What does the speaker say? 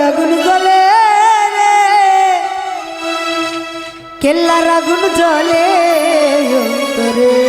আগুন জলে কেল্লার আগুন জলে তরে